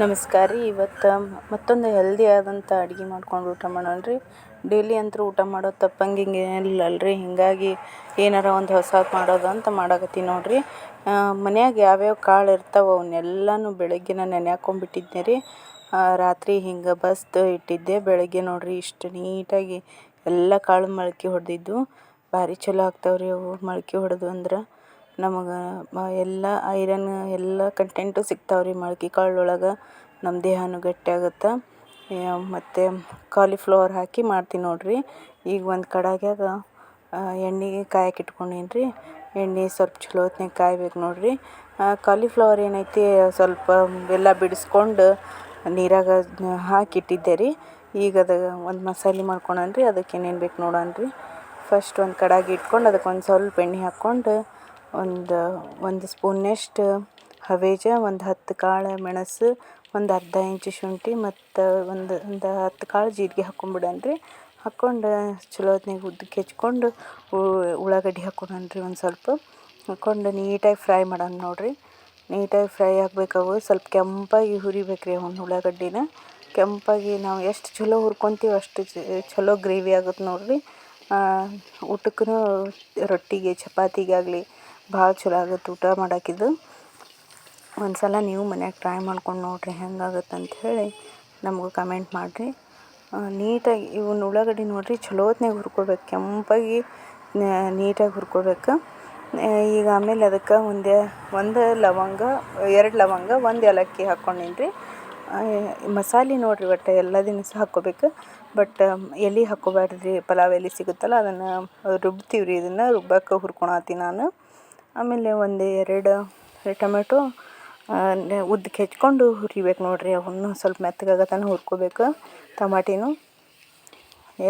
ನಮಸ್ಕಾರ ರೀ. ಇವತ್ತು ಮತ್ತೊಂದು ಹೆಲ್ದಿ ಆದಂಥ ಅಡುಗೆ ಮಾಡ್ಕೊಂಡು ಊಟ ಮಾಡೋಣ ರೀ. ಡೈಲಿ ಅಂತೂ ಊಟ ಮಾಡೋದು ತಪ್ಪಂಗೆ ತಪ್ಪಂಗಿಂಗೆ ರೀ ಹೀಗಾಗಿ ಏನಾರ ಒಂದು ಹೊಸದು ಮಾಡೋದು ಅಂತ ಮಾಡಕತ್ತೀನಿ ನೋಡಿರಿ. ಮನ್ಯಾಗ ಯಾವ್ಯಾವ ಕಾಳು ಇರ್ತಾವೆ ಅವನ್ನೆಲ್ಲನೂ ಬೆಳಗ್ಗೆನೇ ನೆನೆ ಹಾಕ್ಕೊಂಬಿಟ್ಟಿದ್ದೆ ರೀ ರಾತ್ರಿ ಹಿಂಗೆ ಬಸ್ದು ಇಟ್ಟಿದ್ದೆ. ಬೆಳಗ್ಗೆ ನೋಡಿರಿ ಇಷ್ಟು ನೀಟಾಗಿ ಎಲ್ಲ ಕಾಳು ಮೊಳಕೆ ಹೊಡೆದಿದ್ದು. ಭಾರಿ ಚಲೋ ಆಗ್ತಾವ್ರಿ ಅವು ಮೊಳಕೆ ಹೊಡೆದು ಅಂದ್ರೆ. ನಮಗೆ ಎಲ್ಲ ಐರನ್, ಎಲ್ಲ ಕಂಟೆಂಟು ಸಿಗ್ತಾವೆ ರೀ ಮೊಳ್ಕೆ ಕಾಳೊಳಗೆ. ನಮ್ಮ ದೇಹನೂ ಗಟ್ಟಿಯಾಗುತ್ತೆ ಮತ್ತು ಕಾಲಿಫ್ಲವರ್ ಹಾಕಿ ಮಾಡ್ತೀನಿ ನೋಡಿರಿ. ಈಗ ಒಂದು ಕಡಾಗ್ಯಾಗ ಎಣ್ಣೆ ಕಾಯಕ್ಕೆ ಇಟ್ಕೊಂಡೀನಿ ರೀ ಎಣ್ಣೆ ಸ್ವಲ್ಪ ಚಲೋ ಹೊತ್ನಾಗ ಕಾಯ್ಬೇಕು ನೋಡಿರಿ. ಕಾಲಿಫ್ಲವರ್ ಏನೈತಿ, ಸ್ವಲ್ಪ ಎಲ್ಲ ಬಿಡಿಸ್ಕೊಂಡು ನೀರಾಗ ಹಾಕಿಟ್ಟಿದ್ದೆ ರೀ ಈಗ ಅದು ಒಂದು ಮಸಾಲೆ ಮಾಡ್ಕೊಳ್ಳೋಣ ರೀ ಅದಕ್ಕೆ ಏನೇನು ಬೇಕು ನೋಡೋಣ ರೀ ಫಸ್ಟ್ ಒಂದು ಕಡಾಗಿ ಇಟ್ಕೊಂಡು ಅದಕ್ಕೆ ಒಂದು ಸ್ವಲ್ಪ ಎಣ್ಣೆ ಹಾಕ್ಕೊಂಡು ಒಂದು ಒಂದು ಸ್ಪೂನಷ್ಟು ಹವೇಜ, ಒಂದು ಹತ್ತು ಕಾಳು ಮೆಣಸು, ಒಂದು ಅರ್ಧ ಇಂಚು ಶುಂಠಿ ಮತ್ತು ಒಂದು ಒಂದು ಹತ್ತು ಕಾಳು ಜೀರಿಗೆ ರೀ ಹಾಕ್ಕೊಂಡು ಚಲೋ ಹೊತ್ತಿನಾಗ ಉದ್ದಕ್ಕೆ ಹೆಚ್ಕೊಂಡು ಉಳ್ಳಾಗಡ್ಡಿ ರೀ ಒಂದು ಸ್ವಲ್ಪ. ಹಾಕ್ಕೊಂಡು ನೀಟಾಗಿ ಫ್ರೈ ಮಾಡೋಣ ನೋಡಿರಿ. ನೀಟಾಗಿ ಫ್ರೈ ಆಗಬೇಕು ಸ್ವಲ್ಪ ಕೆಂಪಾಗಿ ಹುರಿಬೇಕು ರೀ ಅವನ್ನ ಉಳ್ಳಾಗಡ್ಡಿನ. ಕೆಂಪಾಗಿ ನಾವು ಎಷ್ಟು ಚಲೋ ಹುರ್ಕೊತೀವಿ ಅಷ್ಟು ಚಲೋ ಗ್ರೇವಿ ಆಗುತ್ತೆ ನೋಡಿರಿ. ಊಟಕ್ಕೂ ರೊಟ್ಟಿಗೆ, ಚಪಾತಿಗೆ ಆಗಲಿ ಭಾಳ ಚಲೋ ಆಗತ್ತೆ ಊಟ ಮಾಡೋಕ್ಕಿದು ಒಂದು ಸಲ ನೀವು ಮನ್ಯಾಗ ಟ್ರೈ ಮಾಡ್ಕೊಂಡು ನೋಡಿರಿ ಹೆಂಗಾಗತ್ತೆ ಅಂಥೇಳಿ ನಮಗೂ ಕಮೆಂಟ್ ಮಾಡಿರಿ. ನೀಟಾಗಿ ಇವನ್ನ ಉಳ್ಳಾಗಡ್ಡಿ ನೋಡಿರಿ ಚಲೋ ಹೊತ್ನಾಗ ಹುರ್ಕೊಬೇಕು, ಕೆಂಪಾಗಿ ನೀಟಾಗಿ ಹುರ್ಕೊಬೇಕು. ಈಗ ಆಮೇಲೆ ಅದಕ್ಕೆ ಒಂದೇ, ಒಂದು ಲವಂಗ, ಎರಡು ಲವಂಗ, ಒಂದು ಏಲಕ್ಕಿ ಹಾಕ್ಕೊಂಡಿನ್ರಿ ಮಸಾಲೆ ನೋಡಿರಿ ಒಟ್ಟು ಎಲ್ಲ ದಿನಸ ಹಾಕ್ಕೋಬೇಕು. ಬಟ್, ಎಲೆ ಹಾಕ್ಕೋಬ್ಯಾಡ್ರಿ, ಪಲಾವ್ ಎಲೆ ಸಿಗುತ್ತಲ್ಲ ಅದನ್ನು ರುಬ್ತೀವಿ ರೀ ಇದನ್ನು ರುಬ್ಬಕ್ಕೆ ಹುರ್ಕೊಳತ್ತೀನಿ ನಾನು. ಆಮೇಲೆ ಒಂದು ಎರಡು ಟೊಮೆಟೊ ಉದ್ದಕ್ಕೆ ಹೆಚ್ಕೊಂಡು ಹುರಿಬೇಕು ನೋಡಿರಿ, ಅವನ್ನು ಸ್ವಲ್ಪ ಮೆತ್ತಗಾಗೋ ತನಕ ಹುರ್ಕೋಬೇಕು ಟಮಾಟಿನೂ.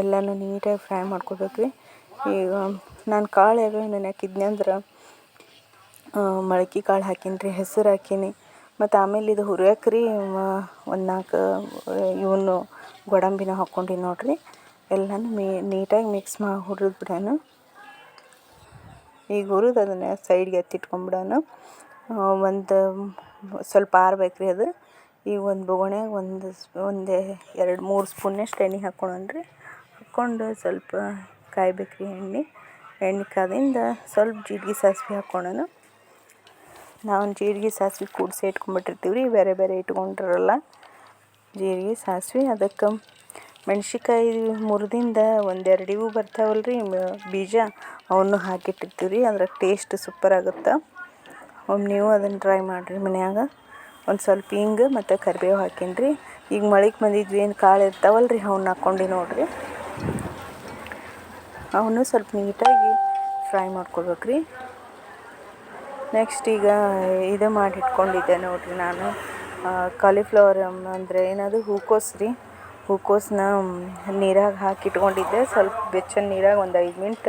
ಎಲ್ಲನೂ ನೀಟಾಗಿ ಫ್ರೈ ಮಾಡ್ಕೋಬೇಕು ರೀ. ಈಗ ನಾನು ಕಾಳು ಯಾವ್ಯಾವ ನೆನೆ ಹಾಕಿದ್ನಿ ಅಂದ್ರೆ ಮೊಳಕೆ ಕಾಳು ಹಾಕೀನಿ ರೀ, ಹೆಸರು ಹಾಕೀನಿ. ಮತ್ತು ಆಮೇಲೆ ಇದು ಹುರಿಯಕ್ಕೆ ರೀ ಒಂದು ನಾಲ್ಕು ಇವನು ಗೋಡಂಬಿನ ಹಾಕ್ಕೊಂಡಿ ನೋಡಿರಿ. ಎಲ್ಲನೂ ನೀಟಾಗಿ ಮಿಕ್ಸ್ ಮಾಡಿ ಹುರಿದು ಬಿಡೋಣ ಈಗ ಹುರಿದು ಅದನ್ನು ಸೈಡ್ಗೆ ಎತ್ತಿಟ್ಕೊಂಬಿಡೋಣ ಒಂದು, ಸ್ವಲ್ಪ ಆರ್ಬೇಕು ರೀ ಅದು. ಈಗ ಒಂದು ಬೊಗಣ್ಯಾಗ ಒಂದು ಒಂದು ಎರಡು, ಮೂರು ಸ್ಪೂನಷ್ಟು ಎಣ್ಣೆ ಹಾಕ್ಕೊಳ್ಳೋಣ ರೀ. ಹಾಕ್ಕೊಂಡು ಸ್ವಲ್ಪ ಕಾಯ್ಬೇಕು ರೀ ಎಣ್ಣೆ. ಎಣ್ಣೆ ಕಾದಿಂದ ಸ್ವಲ್ಪ ಜೀರಿಗೆ ಸಾಸಿವೆ ಹಾಕ್ಕೊಳ್ಳೋಣ ನಾವು ಜೀರಿಗೆ ಸಾಸಿವೆ ಕೂಡಿಸಿ ಇಟ್ಕೊಂಡ್ಬಿಟ್ಟಿರ್ತೀವಿ ರೀ ಬೇರೆ ಬೇರೆ ಇಟ್ಕೊಂಡಿರಲ್ಲ. ಜೀರಿಗೆ ಸಾಸಿವೆ, ಅದಕ್ಕೆ ಮೆಣ್ಸಿನ್ಕಾಯಿ ಮುರಿದಿಂದ ಒಂದೆರಡು ಇವು ಬರ್ತಾವಲ್ಲ ರೀ ಬೀಜ ಅವನ್ನು ಹಾಕಿಟ್ಟಿರ್ತೀವಿ ರೀ ಅದ್ರಾಗ ಟೇಸ್ಟ್ ಸೂಪರ್ ಆಗುತ್ತೆ. ಒಮ್ಮೆ ನೀವು ಅದನ್ನು ಟ್ರೈ ಮಾಡಿರಿ ಮನ್ಯಾಗ. ಒಂದು ಸ್ವಲ್ಪ ಹಿಂಗ ಮತ್ತು ಕರಿಬೇವು ಹಾಕೀನಿ ರೀ ಈಗ ಮಳೆಗೆ ಬಂದಿದ್ವಿ ಏನು ಕಾಳು ಇರ್ತಾವಲ್ಲ ರೀ ಅವನ್ನ ಹಾಕ್ಕೊಂಡು ನೋಡಿರಿ. ಅವನು ಸ್ವಲ್ಪ ನೀಟಾಗಿ ಫ್ರೈ ಮಾಡ್ಕೊಳ್ಬೇಕು ರೀ ನೆಕ್ಸ್ಟ್ ಈಗ ಇದು ಮಾಡಿ ಇಟ್ಕೊಂಡಿದ್ದೆ ನೋಡಿರಿ ನಾನು. ಕಾಲಿಫ್ಲವರ್ ಅಂದರೆ ಏನದು ಹೂಕೋಸು ರೀ ಹೂಕೋಸನ್ನ ನೀರಾಗ ಹಾಕಿ ಇಟ್ಕೊಂಡಿದ್ದೆ. ಸ್ವಲ್ಪ ಬೆಚ್ಚನೆ ನೀರಾಗ ಒಂದು ಐದು ಮಿನಿಟ್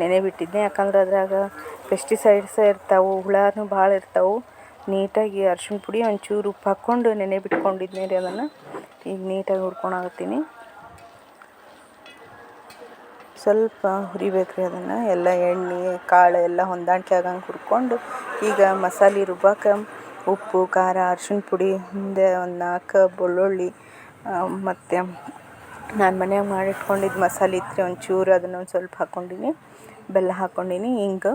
ನೆನೆ ಬಿಟ್ಟಿದ್ದೆ ಯಾಕಂದ್ರೆ ಅದ್ರಾಗ ಪೆಸ್ಟಿಸೈಡ್ಸ್ ಇರ್ತಾವೆ, ಹುಳನೂ ಭಾಳ ಇರ್ತಾವೆ. ನೀಟಾಗಿ ಅರ್ಶಿಣ ಪುಡಿ, ಒಂಚೂರು ಉಪ್ಪು ಹಾಕ್ಕೊಂಡು ನೆನೆ ಬಿಟ್ಕೊಂಡಿದ್ದೆ ರೀ ಅದನ್ನು. ಈಗ ನೀಟಾಗಿ ಹುರ್ಕೊಳಕತ್ತೀನಿ ಸ್ವಲ್ಪ ಹುರಿಬೇಕು ರೀ ಅದನ್ನು. ಎಲ್ಲ ಎಣ್ಣೆ, ಕಾಳು ಎಲ್ಲ ಹೊಂದಾಣಿಕೆ ಆಗಂಗೆ ಹುರ್ಕೊಂಡು ಈಗ ಮಸಾಲೆ, ರುಬ್ಬಾಕ ಉಪ್ಪು, ಖಾರ, ಅರ್ಶಿಣ ಪುಡಿ ಮುಂದೆ ಒಂದು ನಾಲ್ಕು ಬೆಳ್ಳುಳ್ಳಿ ಮತ್ತು ನಾನು ಮನ್ಯಾಗ ಮಾಡಿಟ್ಕೊಂಡಿದ್ದ ಮಸಾಲೆ ಇತ್ತು ರೀ ಒಂಚೂರು ಅದನ್ನು ಒಂದು ಸ್ವಲ್ಪ ಹಾಕ್ಕೊಂಡೀನಿ ಬೆಲ್ಲ ಹಾಕ್ಕೊಂಡೀನಿ ಹಿಂಗೆ.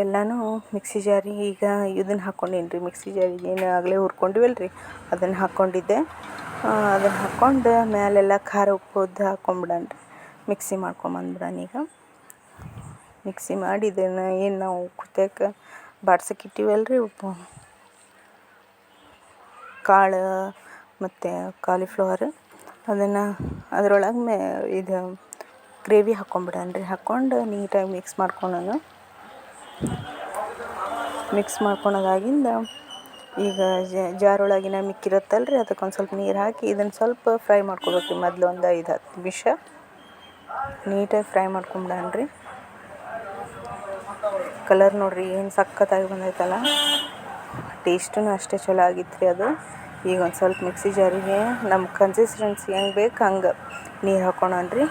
ಎಲ್ಲನೂ ಮಿಕ್ಸಿ ಜಾರಿಗೆ ಈಗ ಇದನ್ನು ಹಾಕ್ಕೊಂಡೀನಿ ರೀ ಮಿಕ್ಸಿ ಜಾರಿಗೆ ಏನು ಆಗಲೇ ಹುರ್ಕೊಂಡಿವಲ್ಲ ರೀ ಅದನ್ನು ಹಾಕ್ಕೊಂಡಿದ್ದೆ ಅದನ್ನು ಹಾಕ್ಕೊಂಡು ಮ್ಯಾಲೆಲ್ಲ ಖಾರ, ಉಪ್ಪು ಉದ್ದು ಹಾಕ್ಕೊಂಬಿಡೋಣ ರೀ ಮಿಕ್ಸಿ ಮಾಡ್ಕೊಂಬಂದ್ಬಿಡೋಣ ಈಗ. ಮಿಕ್ಸಿ ಮಾಡಿ ಇದನ್ನು ಏನು ನಾವು ಕುದಿಯಕ್ಕೆ ಬಾಡ್ಸಕ್ಕೆ ಇಟ್ಟೀವಲ್ಲ ರೀ ಉಪ್ಪು. ಕಾಳು ಮತ್ತು ಕಾಲಿಫ್ಲವರ್ ಅದನ್ನು ಅದ್ರೊಳಗೆ ಮೆ ಇದು ಗ್ರೇವಿ ಹಾಕ್ಕೊಂಬಿಡೋಣ ರೀ ಹಾಕ್ಕೊಂಡು ನೀಟಾಗಿ ಮಿಕ್ಸ್ ಮಾಡ್ಕೊಳ್ಳೋಣ ಮಿಕ್ಸ್ ಮಾಡ್ಕೊಳೋದಾಗಿಂದ ಈಗ ಜಾರೊಳಗಿನ ಮಿಕ್ಕಿರುತ್ತಲ್ಲ ರೀ ಅದಕ್ಕೆ ಒಂದು ಸ್ವಲ್ಪ ನೀರು ಹಾಕಿ ಇದನ್ನು ಸ್ವಲ್ಪ ಫ್ರೈ ಮಾಡ್ಕೊಬೇಕು ರೀ. ಮೊದಲು ಒಂದು ಐದು, ಹತ್ತು ನಿಮಿಷ ನೀಟಾಗಿ ಫ್ರೈ ಮಾಡ್ಕೊಂಬಿಡೋಣ ರೀ ಕಲರ್ ನೋಡಿರಿ, ಏನು ಸಖತ್ತಾಗಿ ಬಂದೈತಲ್ಲ. ಟೇಸ್ಟೂ ಅಷ್ಟೇ ಚಲೋ ಆಗಿತ್ತು ರೀ ಅದು. ಈಗ ಒಂದು ಸ್ವಲ್ಪ ಮಿಕ್ಸಿ ಜಾರಿಗೆ ನಮ್ಮ ಕನ್ಸಿಸ್ಟೆನ್ಸಿ ಹೆಂಗೆ ಬೇಕು ಹಂಗೆ ನೀರು ರೀ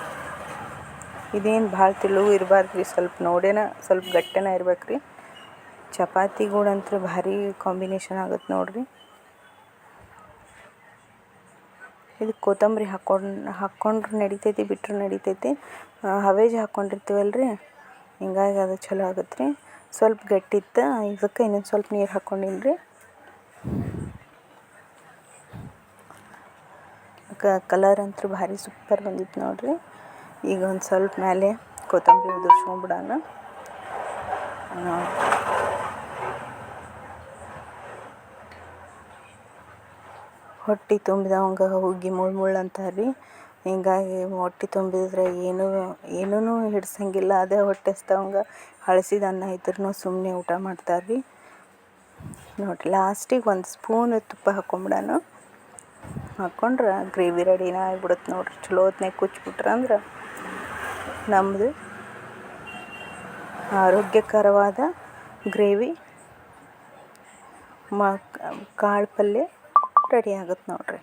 ಇದೇನು ಭಾಳ ತೆಳು ಇರಬಾರ್ದು ರೀ ಸ್ವಲ್ಪ ನೋಡೇನ, ಸ್ವಲ್ಪ ಗಟ್ಟೆನ ಇರ್ಬೇಕು ರೀ ಚಪಾತಿ ಗೂಡಂತೂ ಭಾರಿ ಕಾಂಬಿನೇಷನ್ ಆಗುತ್ತೆ ನೋಡಿರಿ. ಇದು ಕೊತ್ತಂಬರಿ ಹಾಕೊಂಡು ಹಾಕ್ಕೊಂಡ್ರೆ ನಡಿತೈತಿ ಬಿಟ್ಟರೆ ನಡಿತೈತಿ. ಹವೇಜ್ ರೀ ಹಿಂಗಾಗಿ ಅದು ಚಲೋ ಆಗುತ್ತೆ ರೀ ಸ್ವಲ್ಪ ಗಟ್ಟಿತ್ತು, ಇದಕ್ಕೆ ಇನ್ನೊಂದು ಸ್ವಲ್ಪ ನೀರು ಹಾಕ್ಕೊಂಡಿಲ್ಲ ರೀ ಕಲರ್ ಅಂತೂ ಭಾರಿ ಸೂಪರ್ ಬಂದಿತ್ತು ನೋಡಿರಿ. ಈಗ ಒಂದು ಸ್ವಲ್ಪ ಮೇಲೆ ಕೊತ್ತಂಬರಿ ಉದುರ್ಸ್ಕೊಂಬಿಡೋಣ ಹೊಟ್ಟೆ ತುಂಬಿದವಂಗೆ ಹುಗ್ಗಿ ಮುಳ್ಳು ಮುಳ್ಳು ಅಂತಾರೆ ಹಿಂಗಾಗಿ ಹೊಟ್ಟೆ ತುಂಬಿದ್ರೆ ಏನೂ ಏನೂ ಹಿಡ್ಸಂಗಿಲ್ಲ. ಅದೇ ಹೊಟ್ಟೆ ಹಸ್ದವಂಗೆ ಹಳಸಿದ ಅನ್ನ ಇದ್ರೂ ಸುಮ್ಮನೆ ಊಟ ಮಾಡ್ತಾರೆ ರೀ ನೋಡಿರಿ ಲಾಸ್ಟಿಗೆ ಒಂದು ಸ್ಪೂನ್ ತುಪ್ಪ ಹಾಕ್ಕೊಂಬಿಡೋಣ ಹಾಕ್ಕೊಂಡ್ರೆ ಗ್ರೇವಿ ರೆಡಿನ ಆಗ್ಬಿಡುತ್ತೆ ನೋಡ್ರಿ. ಚಲೋ ಹೊತ್ತಿನಾಗ ಕುಚ್ಬಿಟ್ರೆ ಅಂದ್ರೆ ನಮ್ಮದು ಆರೋಗ್ಯಕರವಾದ ಗ್ರೇವಿ ಮ ಕಾಳು ಪಲ್ಯ ರೆಡಿ ಆಗುತ್ತೆ ನೋಡಿರಿ.